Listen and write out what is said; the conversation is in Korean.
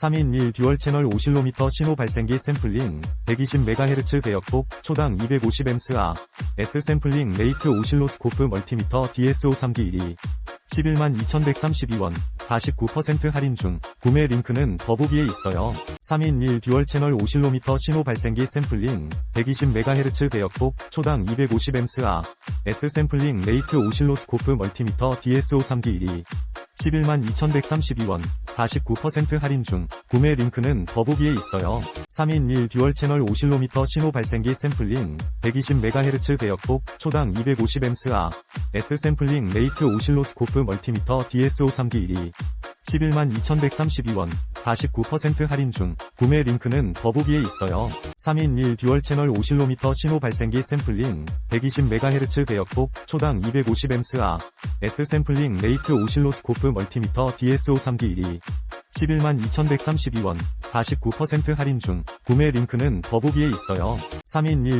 3인 1 듀얼 채널 5실로미터 신호 발생기 샘플링 120MHz 배역폭 초당 250Ms아. S 샘플링 레이트 오실로스코프 멀티미터 DSO3D 1위. 11만 2132원 49% 할인 중. 구매 링크는 더보기에 있어요. 3인 1 듀얼 채널 5실로미터 신호 발생기 샘플링 120MHz 배역폭 초당 250Ms아. S 샘플링 레이트 오실로스코프 멀티미터 DSO3D 1위. 11만 2132원 49% 할인 중 구매 링크는 더보기에 있어요. 3인 1 듀얼 채널 5실로미터 신호 발생기 샘플링 120MHz 배역폭 초당 250Ms아 S 샘플링 레이트 오실로스코프 멀티미터 DSO3D 1위 11만 2132원 49% 할인 중 구매 링크는 더보기에 있어요. 3인 1 듀얼 채널 5실로미터 신호 발생기 샘플링 120MHz 배역폭 초당 250Ms아 S 샘플링 레이트 오실로스코프 멀티미터 DSO3D 1위 11만 2132원 49% 할인 중 구매 링크는 더보기에 있어요. 3인 1